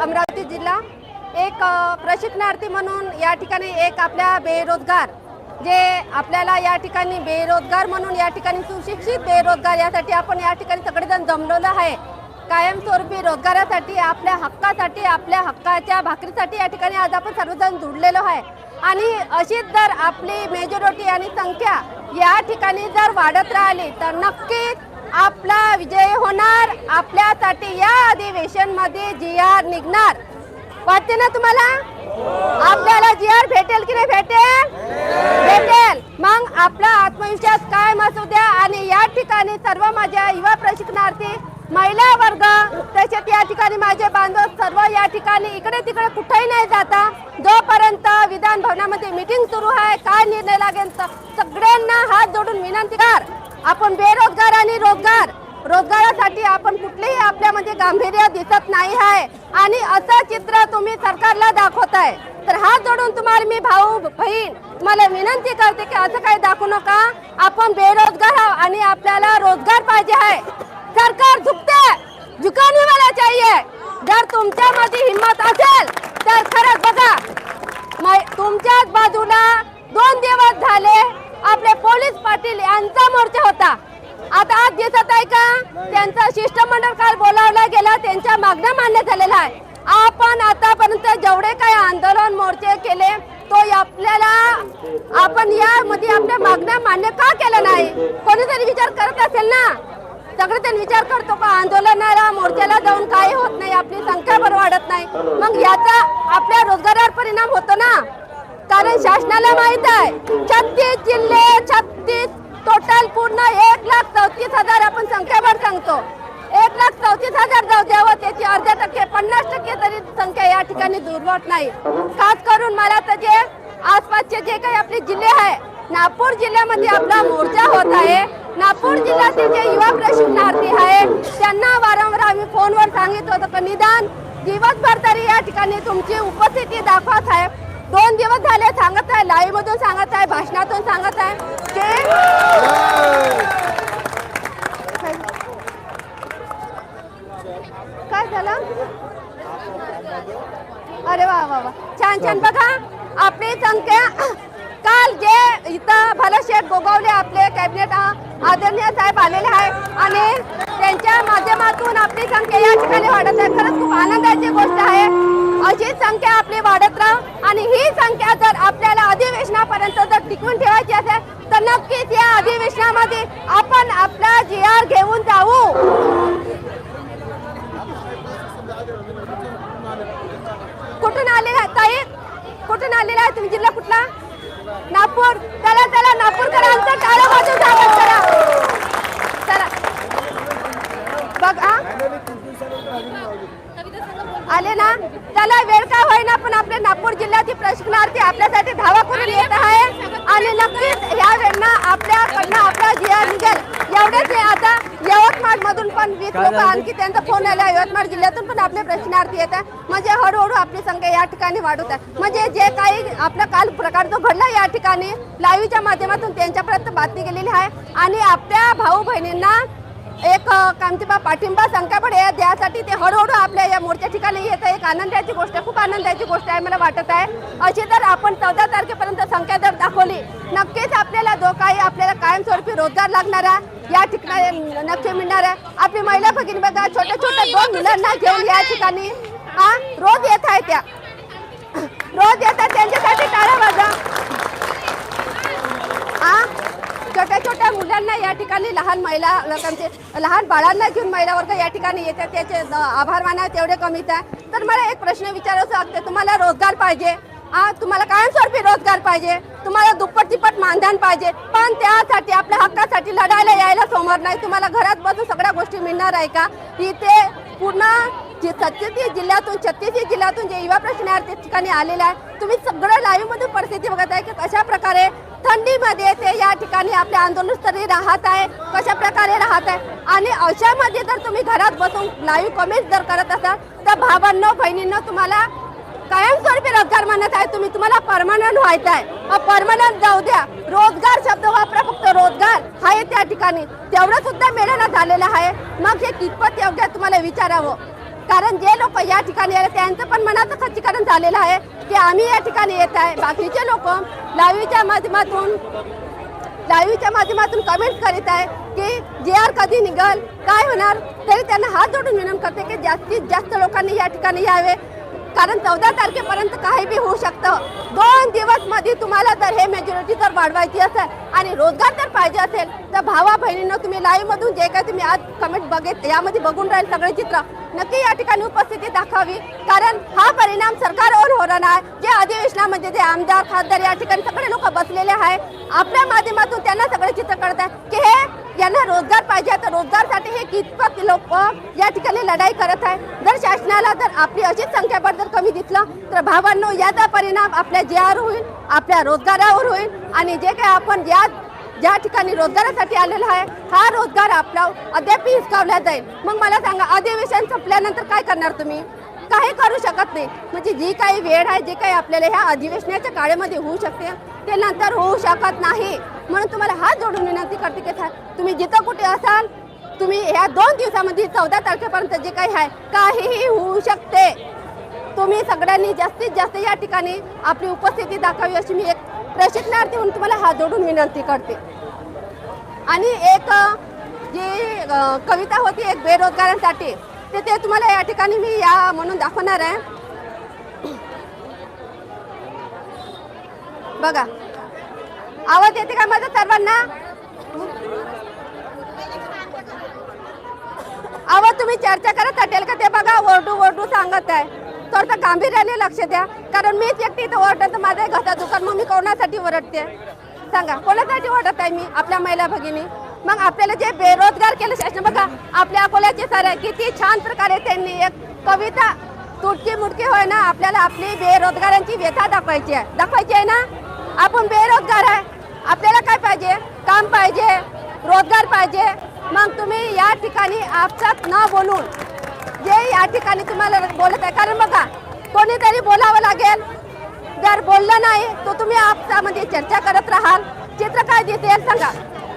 अमरावती जिल्हा. एक प्रशिक्षणार्थी म्हणून या ठिकाणी एक आपल्या बेरोजगार जे आपल्याला या ठिकाणी बेरोजगार म्हणून या ठिकाणी सुशिक्षित बेरोजगार यासाठी आपण या ठिकाणी सगळेजण जमलेलं आहे. कायमस्वरूपी रोजगारासाठी आपल्या हक्कासाठी आपल्या हक्काच्या भाकरीसाठी या ठिकाणी आज आपण सर्वजण जुडलेलो आहे. आणि अशीच जर आपली मेजॉरिटी आणि संख्या या ठिकाणी जर वाढत राहिली तर नक्कीच आपला विजय होणार आपल्यासाठी या अधिवेशनमध्ये जी आर निघणार. वाटते ना तुम्हाला? आपल्याला जी आर भेटेल की नाही भेटेल? भेटेल. मग आपला आत्मविश्वास काय असू द्या आणि या ठिकाणी सर्व माझ्या युवा प्रशिक्षणार्थी महिला वर्ग तसेच या ठिकाणी माझे बांधव सर्व या ठिकाणी इकडे तिकडे कुठेही नाही जाता. जोपर्यंत विधान भवनामध्ये मीटिंग सुरू आहे काय निर्णय लागेल तर सगळ्यांना हात जोडून विनंती कर. आपण बेरोजगार आणि रोजगार. रोजगारासाठी आपण कुठलेही आपल्यामध्ये म्हणजे गांभीर्य दिसत नाही आहे. आणि असं चित्र तुम्ही सरकारला दाखवताय. तर हात जोडून तुम्हाला मी भाऊ बहीण तुम्हाला विनंती करते की असं काही दाखवू नका. आपण बेरोजगार आहोत आणि आपल्याला रोजगार पाहिजे आहे. सरकार झुकते. झुकाने वाला चाहिए. जर तुमच्यामध्ये हिंमत असेल तर खरंच बघा. तुमच्याच बाजूला दोन दिवस झाले आपले पोलीस पाटील यांचा मोर्चा होता. आता आज दिसत आहे का? त्यांचा शिष्टमंडळ काल बोलावला गेला त्यांच्या मागण्या मान्य झालेल्या आहे आपण आतापर्यंत जेवढे काही आंदोलन मोर्चे केले तो आपल्याला आपण यामध्ये आपल्या मागण्या मान्य का केलं नाही? कोणीतरी विचार करत असेल ना? सगळेजण विचार करतो का आंदोलनाला मोर्चाला जाऊन काही होत नाही आपली संख्या बरं वाढत नाही. मग याचा आपल्या रोजगारावर परिणाम होतो ना? कारण शासनाला माहीत आहे छत्तीस जिल्हे छत्तीस टोटल पूर्ण एक लाख चौतीस हजार आपण संख्याभर सांगतो. एक लाख चौतीस हजार जाऊ द्यावं त्याची अर्ध्या टक्के पन्नास टक्के तरी संख्या या ठिकाणी दुर्वट नाही. खास करून मला तर जे आसपासचे जे काही आपले जिल्हे आहे नागपूर जिल्ह्यामध्ये आपला मोर्चा होत आहे. नागपूर जिल्ह्यातील जे युवा प्रशिक्षणार्थी आहे त्यांना वारंवार आम्ही फोनवर सांगित होतं निदान दिवसभर तरी या ठिकाणी तुमची उपस्थिती दाखवत आहे. दोन दिवस झाले सांगत आहे लाईव्ह मधून सांगत आहे भाषणातून सांगत आहे की काय झालं अरे वा वा वा छान छान बघा आपली संख्या काल जे इथं भलशेठ गोगावले आपले कॅबिनेट आदरणीय साहेब आलेले आहे आणि त्यांच्या माध्यमातून आपली संख्या या ठिकाणी वाढत आहे. खरंच खूप आनंदाची गोष्ट आहे. अशी संख्या आपली वाढत राह आणि ही संख्या जर आपल्याला अधिवेशनापर्यंत जर टिकवून ठेवायची असेल तर नक्कीच या अधिवेशनामध्ये आपण आपला जी आर घेऊन जाऊ. कुठून आलेला आहे ताई? कुठून आलेला आहे तुम्ही? जिल्हा कुठला? नागपूर. चला चला नागपूरकरांचं टाळं वाजून स्वागत करा चला बघ हा आले चला वेळ का होईना पण आपले नागपूर जिल्ह्यातील प्रशिक्षणार्थी आपल्यासाठी धावा करून येत आहे आणि नक्कीच या वेळेला आपल्याकडनं आपला जिया निघेल. एवढेच हे आता यवतमाळ मधून पण वीस लोक आणखी त्यांचा फोन आला. यवतमाळ जिल्ह्यातून पण आपले प्रशिक्षणार्थी येत आहे म्हणजे हळूहळू आपली संख्या या ठिकाणी वाढत आहे. म्हणजे जे काही आपला काल प्रकार जो घडला या ठिकाणी लाईव्हच्या माध्यमातून त्यांच्यापर्यंत बातमी गेलेली आहे. आणि आपल्या भाऊ बहिणींना एक अ, बा पाठिंबा संख्यापड हे द्यासाठी ते हळूहळू आपल्या या मोर्चा ठिकाणी येत आहे. एक आनंदाची गोष्ट आहे. खूप आनंदाची गोष्ट आहे मला वाटत आहे. अशी जर आपण चौदा तारखेपर्यंत संख्या जर दाखवली नक्कीच आपल्याला जो काही आपल्याला कायमस्वरूपी रोजगार लागणारा या ठिकाणी नक्की मिळणार आहे. आपली महिला भगिनी बघा छोट्या छोट्या दोन मुलांना घेऊन या ठिकाणी रोज येत आहे त्या. रोज येतात त्यांच्यासाठी टाळा वाजा आ छोट्या छोट्या मुलांना या ठिकाणी लहान महिला लोकांचे लहान बाळांना घेऊन महिला वर्ग या ठिकाणी येतात. त्याचे द- आभार माना तेवढे कमीच आहे. तर मला एक प्रश्न विचारायचं वाटते तुम्हाला रोजगार पाहिजे. आ तुम्हाला कायमस्वरूपी रोजगार पाहिजे. तुम्हाला दुप्पट तिप्पट मानधन पाहिजे. पण त्यासाठी आपल्या हक्कासाठी लढायला यायला समोर नाही. तुम्हाला घरात बसून सगळ्या गोष्टी मिळणार आहे का? इथे पूर्ण जे सत्तेतीस जिल्ह्यातून छत्तीस जिल्ह्यातून जे युवा प्रश्नार्थी ठिकाणी आलेले आहे तुम्ही सगळं लाईव्ह परिस्थिती बघत आहे की कशा प्रकारे थंडीमध्ये ते या ठिकाणी आपले आंदोलनस्थळी राहत आहे कशा प्रकारे राहत आहे? आणि अशामध्ये जर तुम्ही घरात बसून लाईव्ह कमेंट जर करत असाल तर भावांनो बहिणींनो तुम्हाला कायमस्वरूपी रोजगार म्हणत आहे तुम्ही. तुम्हाला परमनंट व्हायचं आहे. परमनंट जाऊ द्या. रोजगार शब्द वापरा फक्त. रोजगार आहे त्या ठिकाणी. तेवढं सुद्धा मिळणं झालेलं आहे. मग हे कितपत योग्य तुम्हाला विचारावं? कारण जे लोक या ठिकाणी आले त्यांचं पण मनाचं खच्चीकरण झालेलं आहे की आम्ही या ठिकाणी येत आहे. बाकीचे लोक लाईव्हच्या माध्यमातून लाईव्हच्या माध्यमातून कमेंट करीत आहे की जे आर कधी निघल काय होणार तरी त्यांना हात जोडून विनंती करते की जास्तीत जास्त लोकांनी या ठिकाणी यावे. कारण चौदा तारखेपर्यंत काही बी होऊ शकतं. दोन दिवसमध्ये तुम्हाला जर हे मेजॉरिटी जर वाढवायची असेल आणि रोजगार जर पाहिजे असेल तर भावा बहिणीनं तुम्ही लाईव्ह मधून जे काय तुम्ही आज कमेंट बघित यामध्ये बघून राहील सगळे चित्र. नक्की या ठिकाणी उपस्थिती दाखवावी. कारण हा परिणाम सरकारवर होणार आहे. जे अधिवेशनामध्ये जे आमदार खासदार या ठिकाणी सगळे लोक बसलेले आहे आपल्या माध्यमातून त्यांना सगळे चित्र कळत आहे की हे यांना रोजगार पाहिजे तर रोजगारसाठी हे कितपत लोक या ठिकाणी लढाई करत आहे जर शासनाला जर आपली अशीच संख्याबळ जर कमी दिसलं तर भावांनो याचा परिणाम आपल्या जीआर होईल आपल्या रोजगारावर होईल आणि जे काही आपण या ज्या ठिकाणी रोजगारासाठी आलेला आहे हा रोजगार आपला अद्याप हिसकावला जाईल. मग मला सांगा अधिवेशन संपल्यानंतर काय करणार तुम्ही? काही करू शकत नाही. म्हणजे जी काही वेळ आहे जे काही आपल्याला ह्या अधिवेशनाच्या काळामध्ये होऊ शकते ते नंतर होऊ शकत नाही. म्हणून तुम्हाला हात जोडून विनंती करते की साहेब, तुम्ही जिथं कुठे असाल तुम्ही ह्या दोन दिवसामध्ये चौदा तारखेपर्यंत जे काही आहे काहीही होऊ शकते. तुम्ही सगळ्यांनी जास्तीत जास्त या ठिकाणी आपली उपस्थिती दाखवावी अशी मी एक प्रशिक्षणार्थी म्हणून तुम्हाला हात जोडून विनंती करते. आणि एक जी कविता होती एक बेरोजगारांसाठी ते ते तुम्हाला या ठिकाणी मी या म्हणून दाखवणार आहे. बघा. आवाज येते का माझा सर्वांना? आवाज तुम्ही चर्चा करत असेल का ते बघा ओरडू ओरडू सांगत आहे. थोडंसं गांभीर्याने लक्ष द्या. कारण मीच एकटी इथं ओरडत तर माझ्या घसा दुकान मग मी कोणासाठी ओरडते? सांगा कोणासाठी ओरडत आहे मी आपल्या महिला भगिनी? मग आपल्याला जे बेरोजगार केलं शासन बघा आपल्या अकोल्याचे सर आहे किती छान प्रकारे त्यांनी एक कविता तुटकी मुटकी होय ना आपल्याला आपली बेरोजगारांची व्यथा दाखवायची आहे. दाखवायची आहे ना? आपण बेरोजगार आहे. आपल्याला काय पाहिजे? काम पाहिजे रोजगार पाहिजे. मग तुम्ही या ठिकाणी आपसात न बोलून जे या ठिकाणी तुम्हाला बोलत आहे कारण बघा कोणीतरी बोलावं लागेल. जर बोललं नाही तर तुम्ही आपसामध्ये चर्चा करत राहाल. चित्र काय दिसेल सांगा.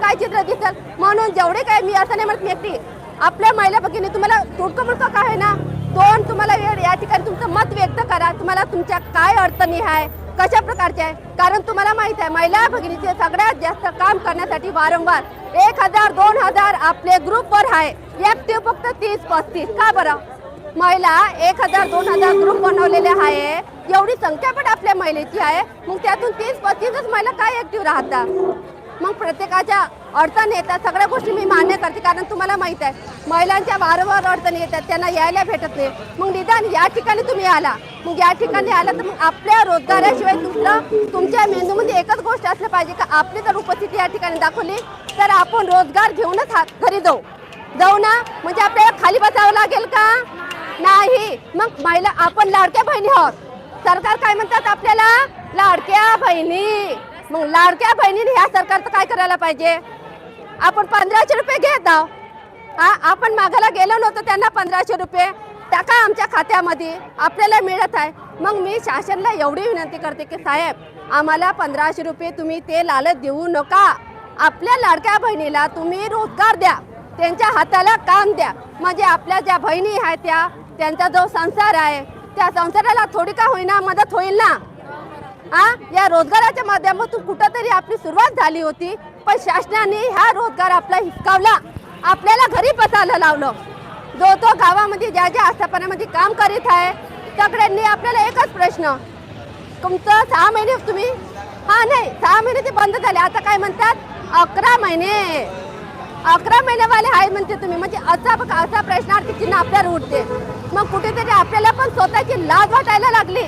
काय चित्र दिसेल? म्हणून जेवढे काय मी असं नाही म्हणत मी एकटी. आपल्या महिला भगिनी तुम्हाला तुडकं मुडकं काय आहे ना दोन तुम्हाला वेळ या ठिकाणी तुमचं मत व्यक्त करा. तुम्हाला तुमच्या काय अडचणी आहे? कशा प्रकारचे आहे? कारण तुम्हाला माहीत आहे महिला भगिनीचे सगळ्यात जास्त काम करण्यासाठी वारंवार एक हजार दोन हजार आपले ग्रुपवर आहे. ऍक्टिव्ह फक्त तीस पस्तीस. का बरं? महिला एक हजार दोन हजार ग्रुप बनवलेले आहे. एवढी संख्या पण आपल्या महिलेची आहे. मग त्यातून तीस पस्तीसच महिला काय ऍक्टिव्ह राहतात मग प्रत्येकाच्या अडचणी येतात. सगळ्या गोष्टी मी मान्य करते कारण तुम्हाला माहीत आहे महिलांच्या वारंवार अडचणी येतात त्यांना यायला भेटत नाही. मग निदान या ठिकाणी तुम्ही आला. मग या ठिकाणी आला तर मग आपल्या रोजगाराशिवाय दुसरं तुमच्या मेंदूमध्ये एकच गोष्ट असलं पाहिजे का? आपली जर उपस्थिती या ठिकाणी दाखवली तर आपण रोजगार घेऊनच हात घरी जाऊ. जाऊ ना? म्हणजे आपल्याला खाली बसावं लागेल का? नाही. मग महिला आपण लाडक्या बहिणी आहोत. सरकार काय म्हणतात आपल्याला? लाडक्या बहिणी. मग लाडक्या बहिणीने ह्या सरकारचं काय करायला पाहिजे? आपण पंधराशे रुपये घेत आहोत. हा आपण मागायला गेलो नव्हतो त्यांना पंधराशे रुपये. टाका आमच्या खात्यामध्ये? आपल्याला मिळत आहे. मग मी शासनला एवढी विनंती करते की साहेब आम्हाला पंधराशे रुपये तुम्ही ते लालच देऊ नका. आपल्या लाडक्या बहिणीला तुम्ही रोजगार द्या. त्यांच्या हाताला काम द्या. म्हणजे आपल्या ज्या बहिणी आहेत त्या त्यांचा जो संसार आहे त्या संसाराला थोडी का होईना मदत होईल ना? आ? या रोजगाराच्या माध्यमातून कुठंतरी आपली सुरुवात झाली होती पण शासनाने हा रोजगार आपला हिसकावला. आपल्याला घरी बसायला लावलं. जो तो गावामध्ये ज्या ज्या आस्थापनामध्ये काम करीत आहे सगळ्यांनी आपल्याला एकच प्रश्न. तुमचं सहा महिने तुम्ही? हा नाही सहा महिने ते बंद झाले. आता काय म्हणतात? अकरा महिने. अकरा महिनेवाले आहे म्हणते तुम्ही. म्हणजे असा असा प्रश्नार्थी चिन्ह आपल्याला उठते मग कुठेतरी आपल्याला पण स्वतःची लाज वाटायला लागली.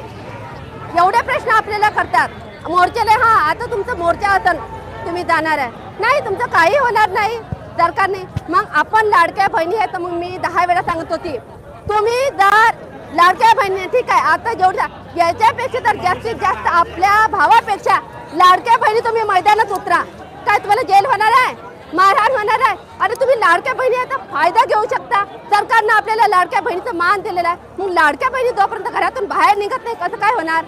एवढे प्रश्न आपल्याला करतात. मोर्चाला हा आता तुमचं मोर्चा असन तुम्ही जाणार आहे. नाही तुमचं काही होणार नाही सरकारने मग आपण लाडक्या बहिणी आहे तर मग मी दहा वेळा सांगत होती. तुम्ही जर लाडक्या बहिणी ठीक आहे आता जेवढ्या याच्यापेक्षा तर जास्तीत जास्त आपल्या भावापेक्षा लाडक्या बहिणी तुम्ही मैदानात उतरा. काय तुम्हाला जेल होणार आहे? मारहाण होणार आहे. अरे तुम्ही लाडक्या बहिणी आहे तर फायदा घेऊ शकता. सरकारनं आपल्याला लाडक्या बहिणीचं मान दिलेलं आहे. मग लाडक्या बहिणी जोपर्यंत घरातून बाहेर निघत नाही कसं काय होणार?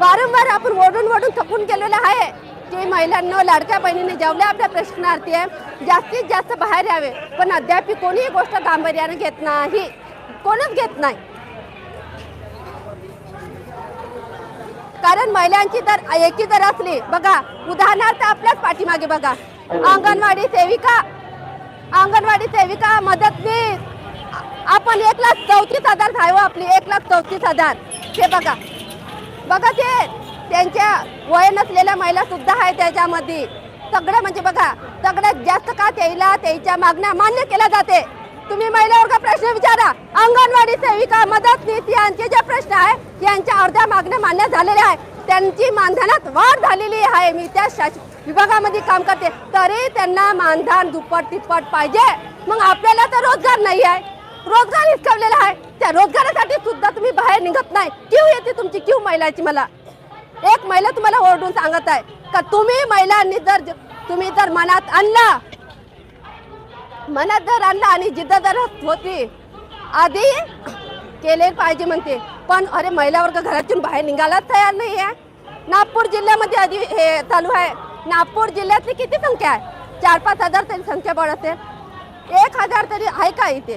वारंवार आपण ओढून ओढून थकून गेलेलं आहे. की महिलांना लाडक्या बहिणीने जेवढ्या आपल्या प्रश्नार्थी आहे जास्तीत जास्त बाहेर यावे. पण अद्याप कोणीही गोष्ट गांभीर्याने घेत नाही. कोणच घेत नाही. कारण महिलांची तर एकी जर असली बघा उदाहरणार्थ आपल्याच पाठीमागे बघा. अंगणवाडी सेविका अंगणवाडी सेविका मदतनीस. आपण एक लाख चौतीस हजार आहे आपली एक लाख चौतीस हजार. ते बघा. बघा ते त्यांच्या वय नसलेल्या महिला सुद्धा आहे त्याच्यामध्ये. सगळं म्हणजे बघा सगळ्यात जास्त का त्याला त्याच्या मागण्या मान्य केल्या जाते. तुम्ही महिला वर्ग प्रश्न विचारा. अंगणवाडी सेविका मदतनीस यांचे जे प्रश्न आहे यांच्या अर्ध्या मागण्या मान्य झालेल्या आहे त्यांची मानधनात वाढ झालेली आहे. मी त्या शास- विभागामध्ये काम करते तरी त्यांना मानधन दुप्पट तिप्पट पाहिजे. मग आपल्याला तर रोजगार नाही आहे. रोजगार हिसकावलेला आहे. त्या रोजगारासाठी सुद्धा तुम्ही बाहेर निघत नाही. क्यू येते तुमची? क्यू महिलाची मला? एक महिला तुम्हाला ओरडून सांगत आहे. का तुम्ही महिलांनी जर तुम्ही जर मनात आणला मनात जर आणला आणि जिद्द जर होती आधी केले पाहिजे म्हणते. पण अरे महिला वर्ग घरातून बाहेर निघायलाच तयार नाही आहे नागपूर जिल्ह्यामध्ये आधी हे चालू आहे. नागपूर जिल्ह्यातली किती संख्या आहे? चार पाच हजार तरी संख्या बळ असेल. एक हजार तरी आहे का इथे?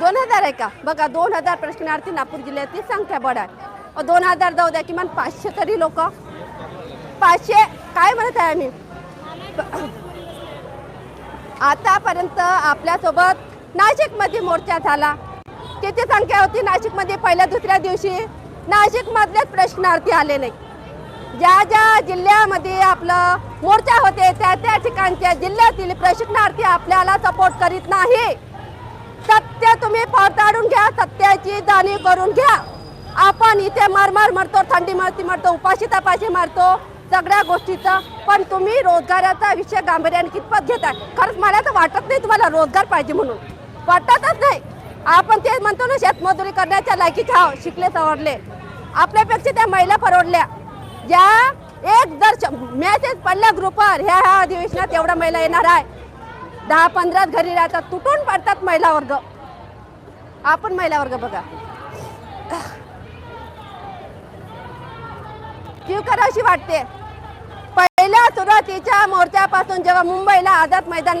दोन हजार आहे का? बघा दोन हजार प्रश्नार्थी नागपूर जिल्ह्यातली संख्या बळ आहे. दोन हजार जाऊ द्या किमान पाचशे तरी लोक. पाचशे काय म्हणत आहे आम्ही? आतापर्यंत आपल्यासोबत नाशिकमध्ये मोर्चा झाला. किती संख्या होती नाशिकमध्ये? पहिल्या दुसऱ्या दिवशी नाशिकमधलेच प्रश्नार्थी आले नाही ज्या ज्या जिल्ह्यामध्ये आपलं मोर्चा होते त्या त्या ठिकाणच्या जिल्ह्यातील प्रशिक्षणार्थी आपल्याला सपोर्ट करीत नाही. सत्य तुम्ही पडताळून घ्या सत्याची जाणीव करून घ्या. आपण इथे मारमार मरतो थंडी मरती मरतो उपाशी तपाशी मारतो सगळ्या गोष्टीचं. पण तुम्ही रोजगाराचा विषय गांभीर्याने कितपत घेताय? खरंच मला तर वाटत नाही तुम्हाला रोजगार पाहिजे म्हणून. वाटतच नाही. आपण ते म्हणतो ना शेतमजुरी करण्याच्या लायकीचे आहो शिकले सवरले. आपल्यापेक्षा त्या महिला परवडल्या. ज्या एक जर मॅसेज पडला ग्रुपवर ह्या ह्या अधिवेशनात एवढ्या महिला येणार आहे. दहा पंधरा घरी राहतात. तुटून पडतात महिला वर्ग. आपण महिला वर्ग बघा. क्यू करावशी वाटते? पहिल्या सुरुवातीच्या मोर्चापासून जेव्हा मुंबईला आझाद मैदान